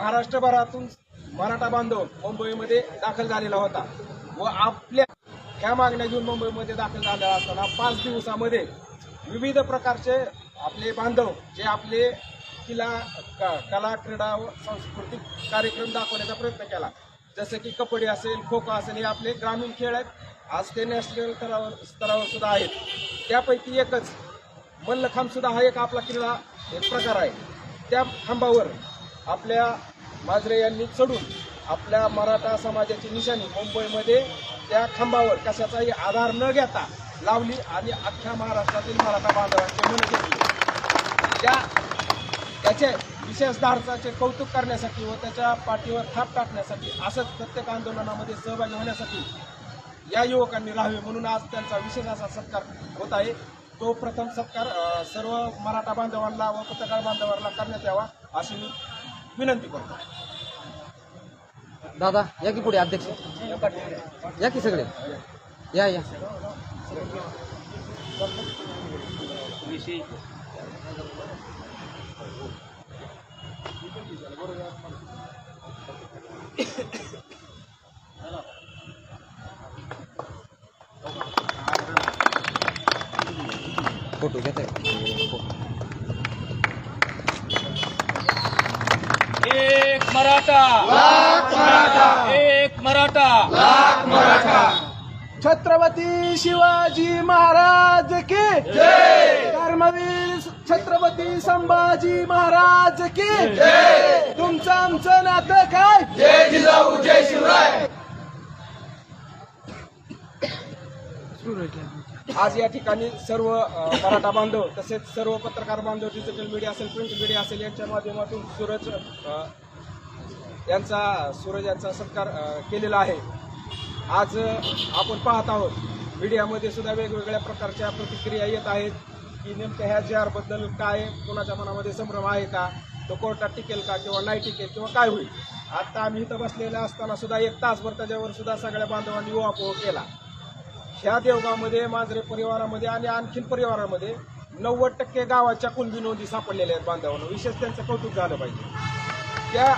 महाराष्ट्रभरातून मराठा बांधव मुंबईमध्ये दाखल झालेला होता व आपल्या ह्या मागण्या घेऊन मुंबईमध्ये दाखल झालेला असताना पाच दिवसामध्ये विविध प्रकारचे आपले बांधव जे आपले किला क- कला क्रीडा व सांस्कृतिक कार्यक्रम दाखवण्याचा प्रयत्न केला. जसं की कबड्डी असेल खो खो असेल हे आपले ग्रामीण खेळ आहेत. आज ते नॅशनल स्तरावर स्तरावर सुद्धा आहेत. त्यापैकी एकच मल्लखांब सुद्धा हा एक आपला क्रीडा एक प्रकार आहे. त्या खांबावर आपल्या माजरे यांनी चढून आपल्या मराठा समाजाची निशाणी मुंबईमध्ये त्या खांबावर कशाचाही आधार न घेता लावली आणि अख्ख्या महाराष्ट्रातील मराठा बांधवांचे मन घेतले. त्या त्याचे विशेष धारसाचे कौतुक करण्यासाठी व त्याच्या पाठीवर थाप टाकण्यासाठी असंच प्रत्येक आंदोलनामध्ये सहभागी होण्यासाठी या युवकांनी राहावे म्हणून आज त्यांचा विशेष असा सत्कार होत आहे. तो प्रथम सत्कार सर्व मराठा बांधवांना व पत्रकार बांधवांना करण्यात यावा अशी मी विनंती करतो. दादा या की पुढे अध्यक्ष. या की सगळे? या या. फोटो एक मराठा. एक मराठा. छत्रपती शिवाजी महाराज की धर्मवीर छत्रपती संभाजी महाराज की तुमचं आमचं नातं काय? आज या ठिकाणी सर्व मराठा बांधव तसेच सर्व पत्रकार बांधव डिजिटल मीडिया असेल प्रिंट मीडिया असेल यांच्या माध्यमातून सूरज यांचा सूरज यांचा सत्कार केलेला आहे. आज आपण पाहत आहोत मीडियामध्ये सुद्धा वेगवेगळ्या प्रकारच्या प्रतिक्रिया येत आहेत की नेमक्या ह्या जे काय कोणाच्या मनामध्ये संभ्रम आहे का? तो कोर्टात टिकेल का किंवा नाही टिकेल किंवा काय होईल? आता आम्ही इथं बसलेल्या असताना सुद्धा एक तासभर त्याच्यावर सुद्धा सगळ्या बांधवांनी उहापोह केला. ह्या देवगावमध्ये मांजरे परिवारामध्ये आणि आणखीन परिवारामध्ये नव्वद टक्के गावाच्या कुलबी नोंदी सापडलेल्या आहेत बांधवांना. विशेष त्यांचं कौतुक झालं पाहिजे. त्या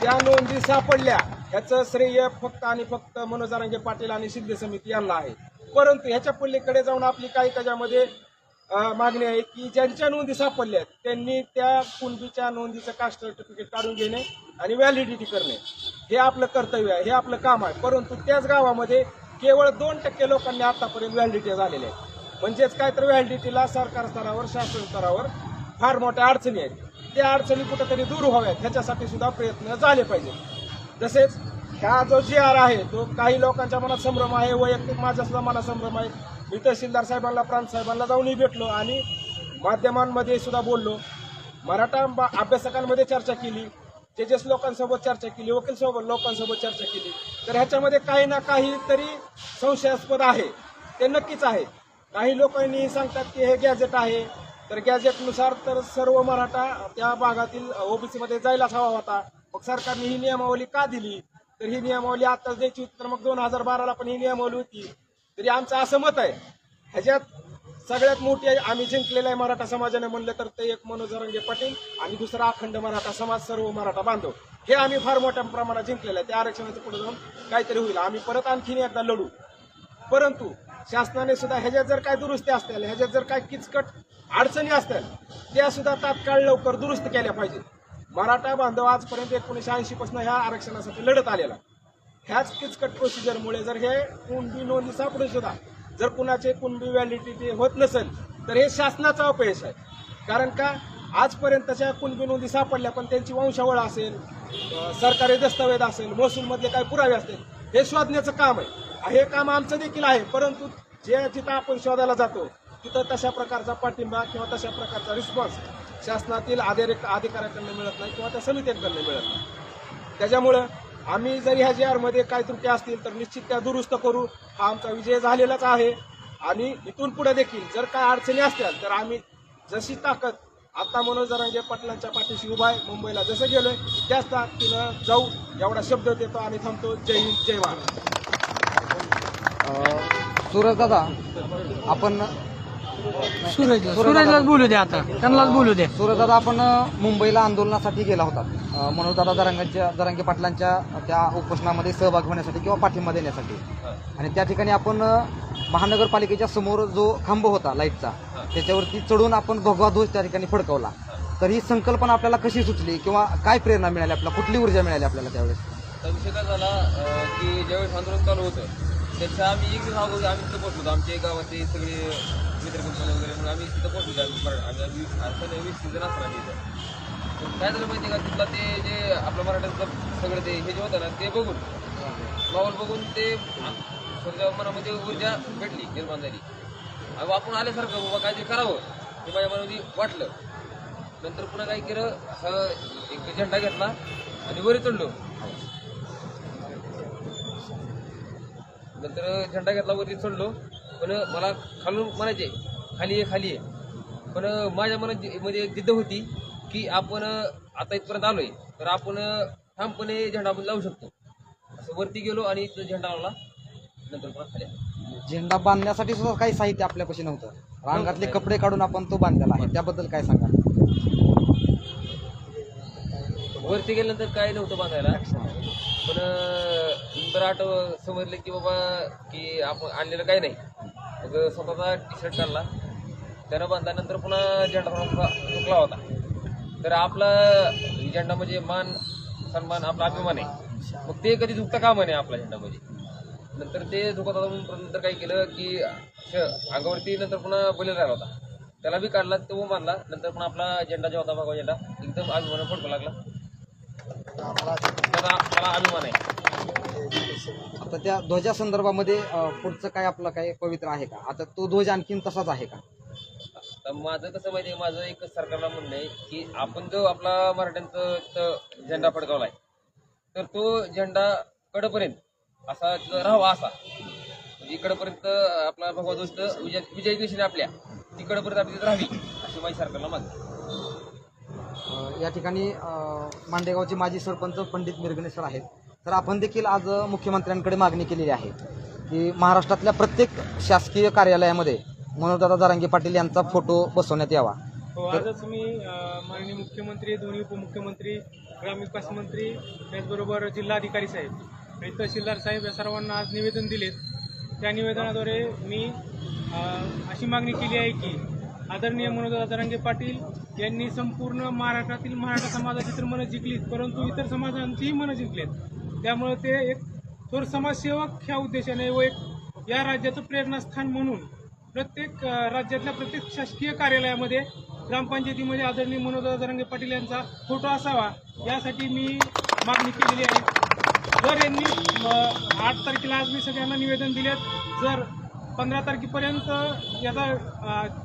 त्या नोंदी सापडल्या. ह्याचं श्रेय फक्त आणि फक्त मनोजारांगे पाटील आणि सिद्ध समिती यांना आहे. परंतु ह्याच्या पलीकडे जाऊन आपली काही त्याच्यामध्ये मागणी आहे की ज्यांच्या नोंदी सापडल्या आहेत त्यांनी त्या कुणबीच्या नोंदीचं कास्ट सर्टिफिकेट काढून घेणे आणि व्हॅलिडिटी करणे. हे आपलं कर्तव्य आहे हे आपलं काम आहे. परंतु त्याच गावामध्ये केवळ दोन टक्के लोकांनी आतापर्यंत व्हॅलिडिटी झालेल्या आहेत. म्हणजेच काय तर व्हॅलिडिटीला सरकार स्तरावर शासन स्तरावर फार मोठ्या अडचणी आहेत. त्या अडचणी कुठेतरी दूर व्हाव्यात ह्याच्यासाठी सुद्धा प्रयत्न झाले पाहिजेत. तसेच ह्या जो जी आर आहे तो काही लोकांच्या मनात संभ्रम आहे वैयक्तिक माझ्या सुद्धा मनात संभ्रम आहे. मी तहसीलदार साहेबांना प्रांत साहेबांना जाऊनही भेटलो आणि माध्यमांमध्ये सुद्धा बोललो. मराठा बा- अभ्यासकांमध्ये चर्चा केली जजेस लोकांसोबत चर्चा केली वकील सोबत लोकांसोबत चर्चा केली तर ह्याच्यामध्ये काही ना काही तरी संशयास्पद आहे. ते नक्कीच आहे. काही लोकांनी सांगतात की हे गॅजेट आहे तर गॅजेटनुसार तर सर्व मराठा त्या भागातील ओबीसीमध्ये जायलाच हवा होता. मग सरकारने ही नियमावली का दिली? तर ही नियमावली आताच द्यायची होती. तर मग दोन हजार बाराला पण ही नियमावली होती. तरी आमचं असं मत आहे ह्याच्यात सगळ्यात मोठी आहे आम्ही जिंकलेलं आहे मराठा समाजाने म्हणलं तर ते एक मनोज रंगे पाटील आणि दुसरा अखंड मराठा समाज सर्व मराठा बांधव. हे आम्ही फार मोठ्या प्रमाणात जिंकलेलं आहे. त्या आरक्षणाचं पुढे जाऊन काहीतरी होईल. आम्ही परत आणखीन एकदा लढू. परंतु शासनाने सुद्धा ह्याच्यात जर काय दुरुस्ती असतील ह्याच्यात जर काय किचकट अडचणी असतात त्या सुद्धा तात्काळ लवकर दुरुस्त केल्या पाहिजेत. मराठा बांधव आजपर्यंत एकोणीसशे ऐंशी पासून ह्या आरक्षणासाठी लढत आलेला ह्याच किचकट प्रोसिजरमुळे जर हे कुणबी नोंदी सापडून सुद्धा जर कुणाचे कुणबी व्हॅलिडिटी होत नसेल तर हे शासनाचा अपयश आहे. कारण का? आजपर्यंतच्या कुणबी नोंदी सापडल्या पण त्यांची वंशावळ असेल सरकारी दस्तावेज असेल महसूलमधले काही पुरावे असतील हे शोधण्याचं काम आहे. हे काम आमचं देखील आहे परंतु जे जिथं आपण शोधायला जातो तिथं तशा प्रकारचा पाठिंबा किंवा तशा प्रकारचा रिस्पॉन्स शासनातील अधिक अधिकाऱ्याकडनं मिळत नाही किंवा त्या समित्यांकडनं मिळत नाही. त्याच्यामुळं आम्ही जर ह्या जी आरमध्ये काही त्रुटी असतील तर निश्चित त्या दुरुस्त करू. हा आमचा विजय झालेलाच आहे. आणि इथून पुढे देखील जर काय अडचणी असतील तर आम्ही जशी ताकद आता मनोज जरांगे पाटलांच्या पाठीशी उभा आहे मुंबईला जसं गेलोय त्याच ताकदीनं जाऊ. एवढा शब्द देतो आणि थांबतो. जय हिंद जय महाराज सूरज दादा आपण सूरज सूरजलाच बोलू द्या आता. त्यांनाच बोलू द्या सूरजदादा आपण मुंबईला आंदोलनासाठी गेला होता. मनोजदादा जरांगांच्या जरांगे पाटलांच्या त्या उपोषणामध्ये सहभाग होण्यासाठी किंवा पाठिंबा देण्यासाठी. आणि त्या ठिकाणी आपण महानगरपालिकेच्या समोर जो खांब होता लाईटचा त्याच्यावरती चढून आपण भगवा ध्वज त्या ठिकाणी फडकवला. तर ही संकल्पना आपल्याला कशी सुचली किंवा काय प्रेरणा मिळाली आपल्याला? कुठली ऊर्जा मिळाली आपल्याला त्यावेळेस? तर विषय काय झाला की ज्यावेळेस आंदोलन चालू होतं त्याच्या आम्ही एक दिवस अगोदर आम्ही तिथं पोहोचलो. होतो आमच्या गावातले सगळे मित्र कंपनी वगैरे म्हणून आम्ही तिथं पोहोचलो. होतो आम्ही आम्ही वीस असं वीस सीझन असणार आम्ही इथं. पण काय झालं माहिती आहे का? तिथला ते जे आपलं मराठ्यांचं सगळं ते हे जे होतं ना ते बघून माहोल बघून ते स्वतःच्या मनामध्ये ऊर्जा भेटली निर्माण झाली. अहो आपण आल्यासारखं बाबा काहीतरी करावं हे माझ्या मनामध्ये वाटलं. नंतर पुन्हा काय केलं असं एक झेंडा घेतला आणि वरी चढलो. नंतर झेंडा घेतला वरती चढलो. पण मला खालून म्हणायचे खाली आहे खाली आहे पण माझ्या मनात जी- मध्ये एक जिद्द होती की आपण आता इथपर्यंत आलोय तर आपण ठामपणे झेंडा आपण लावू शकतो. असं वरती गेलो आणि तो झेंडा लावला. नंतर पुन्हा खाली आलो. झेंडा बांधण्यासाठी सुद्धा काही साहित्य आपल्यापाशी नव्हतं. रांगातले कपडे काढून आपण तो बांधलेला आहे. त्याबद्दल काय सांगा वरती गेल्यानंतर काय नव्हतं बांधायला. पण नंतर आठव समजलं की बाबा की आपण आणलेलं काही नाही. मग स्वतःचा टी शर्ट काढला त्यानं बांधल्यानंतर पुन्हा झेंडा थोडा चुकला होता. तर आपला झेंडा म्हणजे मान सन्मान आपला अभिमान आहे. मग ते कधी झुकता का म्हणे आपला झेंडा म्हणजे नंतर ते झुकत होता म्हणून नंतर काय केलं की श- अंगावरती नंतर पुन्हा बोलेला राहिला होता. त्याला बी काढला तो मानला नंतर पण आपला झेंडा जो होता भगवा झेंडा एकदम अभिमान फडकू लागला. त्याचा मला अभिमान आहे आता त्या ध्वजा संदर्भामध्ये पुढचं काय आपलं काय पवित्र आहे का? आता तो ध्वज आणखीन तसाच आहे का? तर माझं कसं माहिती आहे माझं एक सरकारला म्हणणं आहे की आपण जो आपला मराठ्यांचा इथं झेंडा आहे तर तो झेंडा कडपर्यंत असा राहावा असा. म्हणजे इकडपर्यंत आपला भगवा दोस्त विजय विजय दिवशी आपल्या तिकडपर्यंत आपली राहावी अशी माझी सरकारला मागणी आहे. या ठिकाणी मांडेगावचे माजी सरपंच पंडित मिरगणे सर आहेत. तर आपण देखील आज मुख्यमंत्र्यांकडे मागणी केलेली आहे की महाराष्ट्रातल्या प्रत्येक शासकीय कार्यालयामध्ये मनोजदादा जरांगे पाटील यांचा फोटो बसवण्यात यावा. हो आजच मी माननीय मुख्यमंत्री दोन्ही उपमुख्यमंत्री ग्रामविकास मंत्री त्याचबरोबर जिल्हाधिकारी साहेब आणि तहसीलदार साहेब या सर्वांना आज निवेदन दिलेत. त्या निवेदनाद्वारे मी अशी मागणी केली आहे की आदरणीय मनोज जरांगे पाटील यांनी संपूर्ण महाराष्ट्रातील मराठा समाजाची तर मनं जिंकलीत परंतु इतर समाजांचीही मनं जिंकलीत. त्यामुळे ते एक थोर समाजसेवक ह्या उद्देशाने व एक या राज्याचं प्रेरणास्थान म्हणून प्रत्येक राज्यातल्या प्रत्येक शासकीय कार्यालयामध्ये ग्रामपंचायतीमध्ये आदरणीय मनोज जरांगे पाटील यांचा फोटो असावा यासाठी मी मागणी केलेली आहे. जर यांनी आठ तारखेला आज मी सगळ्यांना निवेदन दिलेत जर पंधरा तारखेपर्यंत याचा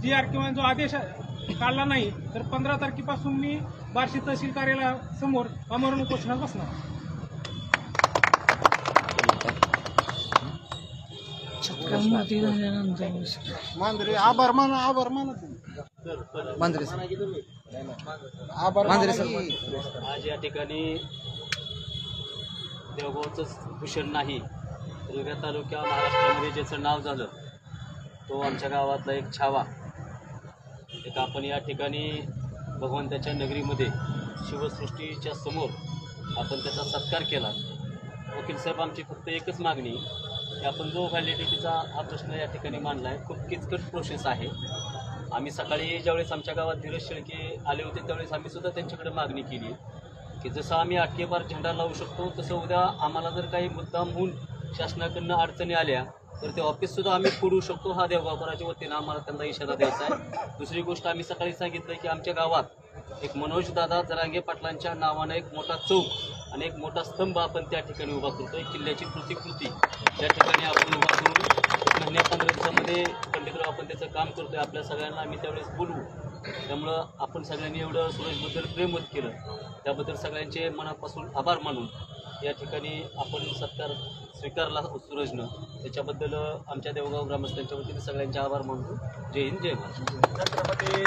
जी आर किंवा जो आदेश काढला नाही तर पंधरा तारखेपासून मी बार्शी तहसील कार्यालयासमोर अमरण उपोषणात बसणार. मांजरे सर. मांजरे सर. आज या ठिकाणी देवगावचंच भूषण नाही दुर्गा तालुक्या महाराष्ट्रामध्ये ज्याचं नाव झालं. तो आमच्या गावातला एक छावा. एक आपण या ठिकाणी भगवंताच्या नगरीमध्ये शिवसृष्टीच्या समोर आपण त्याचा सत्कार केला. वकील साहेब आमची फक्त एकच मागणी की आपण जो व्हॅलिडिटीचा हा प्रश्न या ठिकाणी मांडला आहे खूप किचकट प्रोसेस आहे. आम्ही सकाळी ज्यावेळेस आमच्या गावात धीरज शेळके आले होते त्यावेळेस आम्ही सुद्धा त्यांच्याकडे मागणी केली. की जसं आम्ही आटकेबार झेंडा लावू शकतो तसं उद्या आम्हाला जर काही मुद्दाम होऊन शासनाकडनं अडचणी आल्या तर ते ऑफिससुद्धा आम्ही फोडू शकतो. हा देवगावकराच्या वतीनं आम्हाला त्यांना इशारा द्यायचा आहे. दुसरी गोष्ट आम्ही सकाळी सांगितलं की आमच्या गावात एक मनोज दादा जरांगे पाटलांच्या नावानं एक मोठा चौक आणि एक मोठा स्तंभ आपण त्या ठिकाणी उभा करतोय. किल्ल्याची प्रतिकृती. त्या ठिकाणी आपण उभा करून एक महिन्या पंधरा दिवसामध्ये पंडितराव आपण त्याचं काम करतोय. आपल्या सगळ्यांना आम्ही त्यावेळेस बोलवू. त्यामुळं आपण सगळ्यांनी एवढं सुरेशबद्दल प्रेमत केलं. त्याबद्दल सगळ्यांचे मनापासून आभार मानून या ठिकाणी आपण सत्कार स्वीकारला सूरजनं. त्याच्याबद्दल आमच्या देवगाव ग्रामस्थांच्या वतीने सगळ्यांचे आभार मानतो. जय हिंद जय महाराष्ट्र